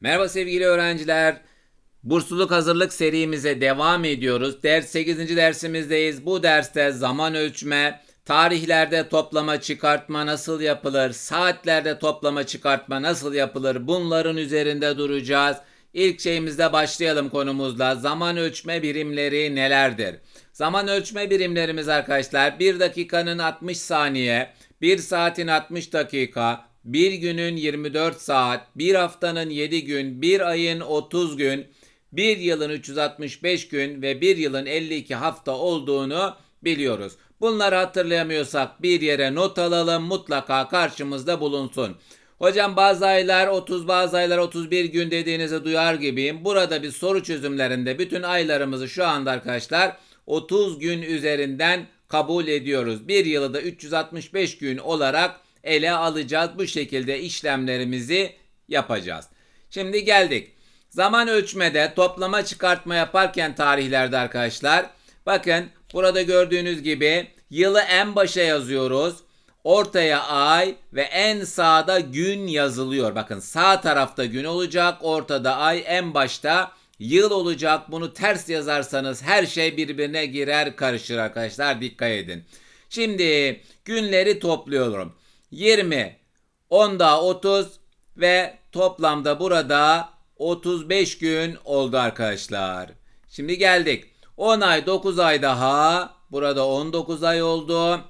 Merhaba sevgili öğrenciler. Bursluluk hazırlık serimize devam ediyoruz. Ders 8. dersimizdeyiz. Bu derste zaman ölçme, tarihlerde toplama çıkartma nasıl yapılır, saatlerde toplama çıkartma nasıl yapılır bunların üzerinde duracağız. İlk şeyimizde başlayalım konumuzla. Zaman ölçme birimleri nelerdir? Zaman ölçme birimlerimiz arkadaşlar 1 dakikanın 60 saniye, 1 saatin 60 dakika, bir günün 24 saat, bir haftanın 7 gün, bir ayın 30 gün, bir yılın 365 gün ve bir yılın 52 hafta olduğunu biliyoruz. Bunları hatırlayamıyorsak bir yere not alalım mutlaka karşımızda bulunsun. Hocam bazı aylar 30 bazı aylar 31 gün dediğinizi duyar gibiyim. Burada bir soru çözümlerinde bütün aylarımızı şu anda arkadaşlar 30 gün üzerinden kabul ediyoruz. Bir yılı da 365 gün olarak ele alacağız. Bu şekilde işlemlerimizi yapacağız. Şimdi geldik. Zaman ölçmede toplama çıkartma yaparken tarihlerde arkadaşlar bakın burada gördüğünüz gibi yılı en başa yazıyoruz. Ortaya ay ve en sağda gün yazılıyor. Bakın sağ tarafta gün olacak, ortada ay, en başta yıl olacak. Bunu ters yazarsanız her şey birbirine girer, karışır arkadaşlar. Dikkat edin. Şimdi günleri topluyorum. 20, 10 daha 30 ve toplamda burada 35 gün oldu arkadaşlar. Şimdi geldik. 10 ay 9 ay daha. Burada 19 ay oldu.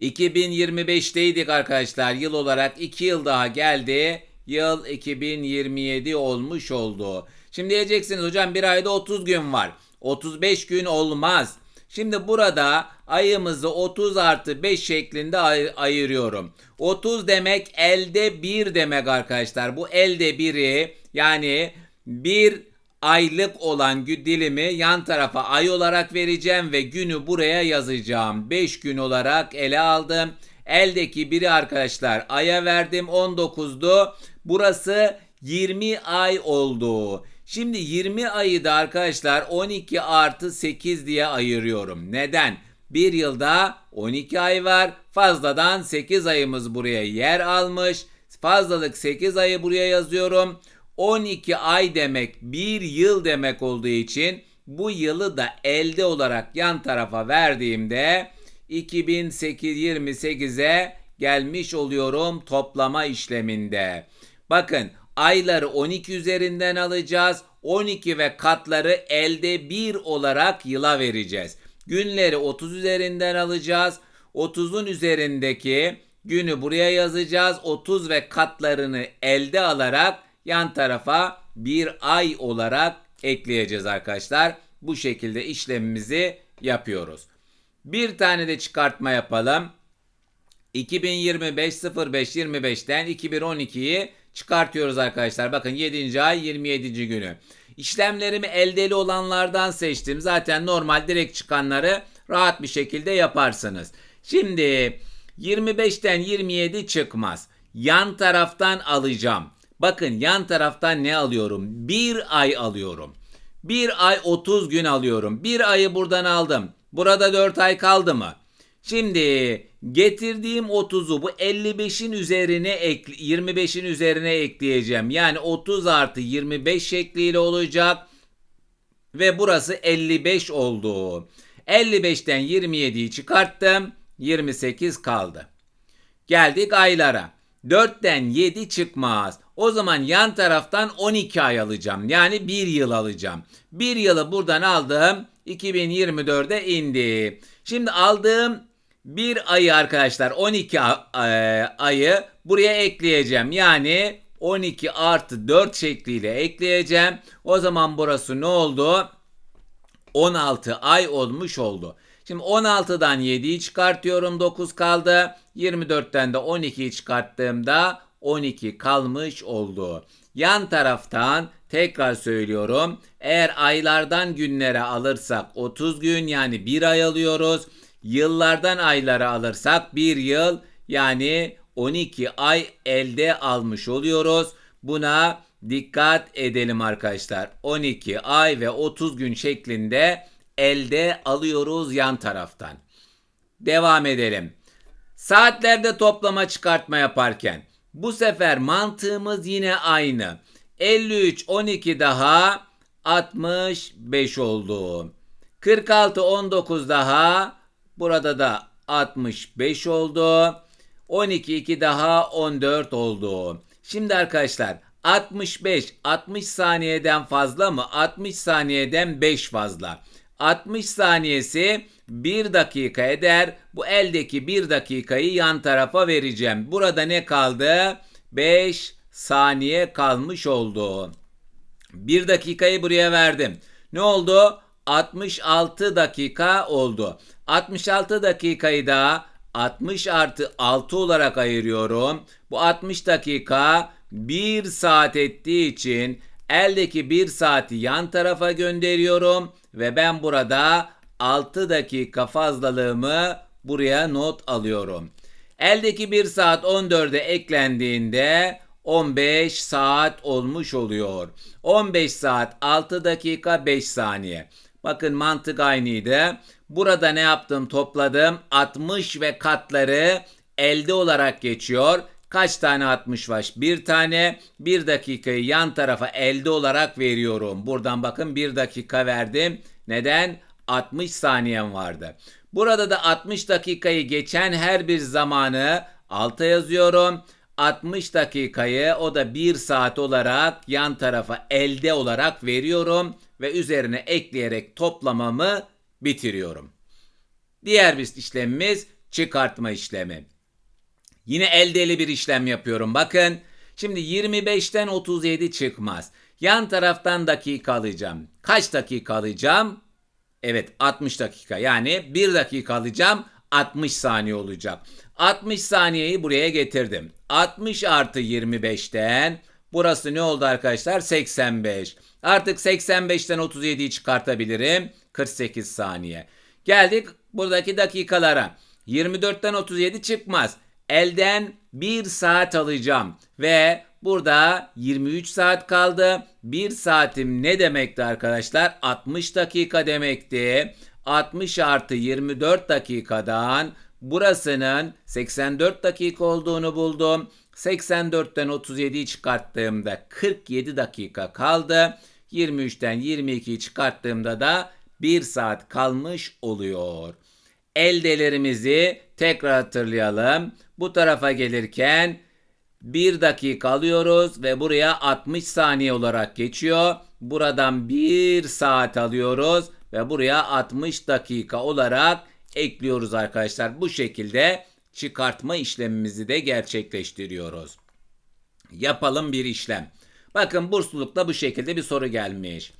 2025'teydik arkadaşlar. Yıl olarak 2 yıl daha geldi. Yıl 2027 olmuş oldu. Şimdi diyeceksiniz hocam bir ayda 30 gün var. 35 gün olmaz. Şimdi burada ayımızı 30 artı 5 şeklinde ay- ayırıyorum. 30 demek elde 1 demek arkadaşlar. Bu elde 1'i yani bir aylık olan dilimi yan tarafa ay olarak vereceğim ve günü buraya yazacağım. 5 gün olarak ele aldım. Eldeki biri arkadaşlar aya verdim 19'du. Burası 20 ay oldu. Şimdi 20 ayı da arkadaşlar 12 artı 8 diye ayırıyorum. Neden? Bir yılda 12 ay var. Fazladan 8 ayımız buraya yer almış. Fazlalık 8 ayı buraya yazıyorum. 12 ay demek bir yıl demek olduğu için bu yılı da elde olarak yan tarafa verdiğimde 2828'e gelmiş oluyorum toplama işleminde. Bakın ayları 12 üzerinden alacağız. 12 ve katları elde 1 olarak yıla vereceğiz. Günleri 30 üzerinden alacağız. 30'un üzerindeki günü buraya yazacağız. 30 ve katlarını elde alarak yan tarafa bir ay olarak ekleyeceğiz arkadaşlar. Bu şekilde işlemimizi yapıyoruz. Bir tane de çıkartma yapalım. 2025 05 25'ten 2012'yi çıkartıyoruz arkadaşlar. Bakın 7. ay 27. günü. İşlemlerimi eldeli olanlardan seçtim. Zaten normal direkt çıkanları rahat bir şekilde yaparsınız. Şimdi 25'ten 27 çıkmaz. Yan taraftan alacağım. Bakın yan taraftan ne alıyorum? Bir ay alıyorum. Bir ay 30 gün alıyorum. Bir ayı buradan aldım. Burada 4 ay kaldı mı? Şimdi getirdiğim 30'u bu 55'in üzerine ekle, 25'in üzerine ekleyeceğim. Yani 30 artı 25 şekliyle olacak. Ve burası 55 oldu. 55'ten 27'yi çıkarttım. 28 kaldı. Geldik aylara. 4'ten 7 çıkmaz. O zaman yan taraftan 12 ay alacağım. Yani 1 yıl alacağım. 1 yılı buradan aldım. 2024'e indi. Şimdi aldığım bir ayı arkadaşlar 12 a- e, ayı buraya ekleyeceğim. Yani 12 artı 4 şekliyle ekleyeceğim. O zaman burası ne oldu? 16 ay olmuş oldu. Şimdi 16'dan 7'yi çıkartıyorum 9 kaldı. 24'ten de 12'yi çıkarttığımda 12 kalmış oldu. Yan taraftan tekrar söylüyorum. Eğer aylardan günlere alırsak 30 gün yani 1 ay alıyoruz. Yıllardan aylara alırsak 1 yıl yani 12 ay elde almış oluyoruz. Buna dikkat edelim arkadaşlar. 12 ay ve 30 gün şeklinde elde alıyoruz yan taraftan. Devam edelim. Saatlerde toplama çıkartma yaparken bu sefer mantığımız yine aynı. 53 12 daha 65 oldu. 46 19 daha burada da 65 oldu. 12 2 daha 14 oldu. Şimdi arkadaşlar 65 60 saniyeden fazla mı? 60 saniyeden 5 fazla. 60 saniyesi 1 dakika eder. Bu eldeki 1 dakikayı yan tarafa vereceğim. Burada ne kaldı? 5 saniye kalmış oldu. 1 dakikayı buraya verdim. Ne oldu? 66 dakika oldu. 66 dakikayı da 60 artı 6 olarak ayırıyorum. Bu 60 dakika 1 saat ettiği için eldeki 1 saati yan tarafa gönderiyorum ve ben burada 6 dakika fazlalığımı buraya not alıyorum. Eldeki 1 saat 14'e eklendiğinde 15 saat olmuş oluyor. 15 saat 6 dakika 5 saniye. Bakın mantık aynıydı. Burada ne yaptım topladım. 60 ve katları elde olarak geçiyor. Kaç tane 60 var? Bir tane. Bir dakikayı yan tarafa elde olarak veriyorum. Buradan bakın bir dakika verdim. Neden? 60 saniyem vardı. Burada da 60 dakikayı geçen her bir zamanı alta yazıyorum. 60 dakikayı o da 1 saat olarak yan tarafa elde olarak veriyorum ve üzerine ekleyerek toplamamı bitiriyorum. Diğer bir işlemimiz çıkartma işlemi. Yine eldeli bir işlem yapıyorum. Bakın şimdi 25'ten 37 çıkmaz. Yan taraftan dakika alacağım. Kaç dakika alacağım? Evet 60 dakika. Yani 1 dakika alacağım. 60 saniye olacak. 60 saniyeyi buraya getirdim. 60 artı 25'ten burası ne oldu arkadaşlar? 85. Artık 85'ten 37'yi çıkartabilirim. 48 saniye. Geldik buradaki dakikalara. 24'ten 37 çıkmaz. Elden 1 saat alacağım ve burada 23 saat kaldı. 1 saatim ne demekti arkadaşlar? 60 dakika demekti. 60 artı 24 dakikadan burasının 84 dakika olduğunu buldum. 84'ten 37'yi çıkarttığımda 47 dakika kaldı. 23'ten 22'yi çıkarttığımda da 1 saat kalmış oluyor. Eldelerimizi tekrar hatırlayalım. Bu tarafa gelirken 1 dakika alıyoruz ve buraya 60 saniye olarak geçiyor. Buradan 1 saat alıyoruz ve buraya 60 dakika olarak ekliyoruz arkadaşlar. Bu şekilde çıkartma işlemimizi de gerçekleştiriyoruz. Yapalım bir işlem. Bakın burslulukta bu şekilde bir soru gelmiş.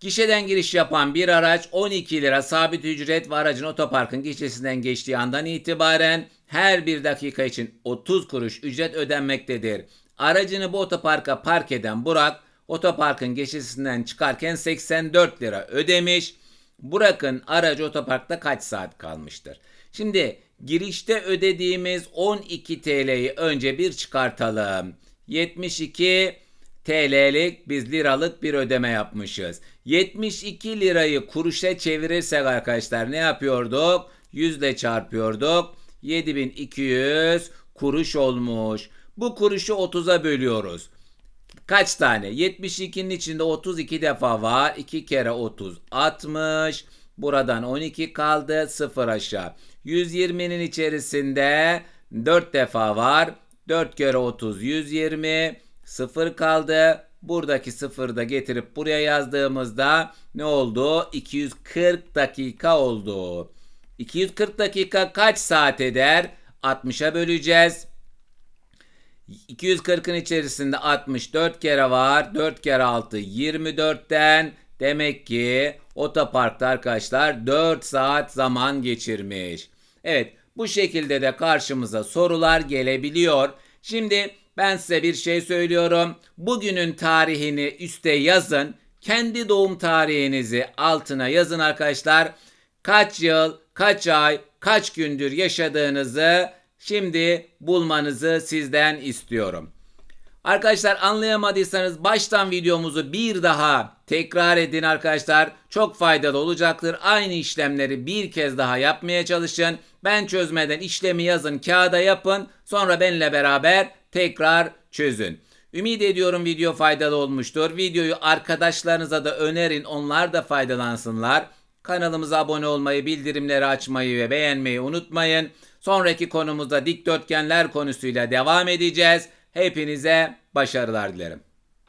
Gişeden giriş yapan bir araç 12 lira sabit ücret ve aracın otoparkın gişesinden geçtiği andan itibaren her bir dakika için 30 kuruş ücret ödenmektedir. Aracını bu otoparka park eden Burak otoparkın geçişinden çıkarken 84 lira ödemiş. Burak'ın aracı otoparkta kaç saat kalmıştır? Şimdi girişte ödediğimiz 12 TL'yi önce bir çıkartalım. 72 TL'lik biz liralık bir ödeme yapmışız. 72 lirayı kuruşa çevirirsek arkadaşlar ne yapıyorduk? 100 ile çarpıyorduk. 7200 kuruş olmuş. Bu kuruşu 30'a bölüyoruz. Kaç tane? 72'nin içinde 32 defa var. 2 kere 30 60. Buradan 12 kaldı. 0 aşağı. 120'nin içerisinde 4 defa var. 4 kere 30 120. 0 kaldı. Buradaki sıfırı da getirip buraya yazdığımızda ne oldu? 240 dakika oldu. 240 dakika kaç saat eder? 60'a böleceğiz. 240'ın içerisinde 64 kere var. 4 kere 6 24'ten demek ki otoparkta arkadaşlar 4 saat zaman geçirmiş. Evet bu şekilde de karşımıza sorular gelebiliyor. Şimdi ben size bir şey söylüyorum. Bugünün tarihini üste yazın. Kendi doğum tarihinizi altına yazın arkadaşlar. Kaç yıl, kaç ay, kaç gündür yaşadığınızı şimdi bulmanızı sizden istiyorum. Arkadaşlar anlayamadıysanız baştan videomuzu bir daha tekrar edin arkadaşlar. Çok faydalı olacaktır. Aynı işlemleri bir kez daha yapmaya çalışın. Ben çözmeden işlemi yazın, kağıda yapın. Sonra benimle beraber tekrar çözün. Ümit ediyorum video faydalı olmuştur. Videoyu arkadaşlarınıza da önerin onlar da faydalansınlar. Kanalımıza abone olmayı, bildirimleri açmayı ve beğenmeyi unutmayın. Sonraki konumuzda dikdörtgenler konusuyla devam edeceğiz. Hepinize başarılar dilerim.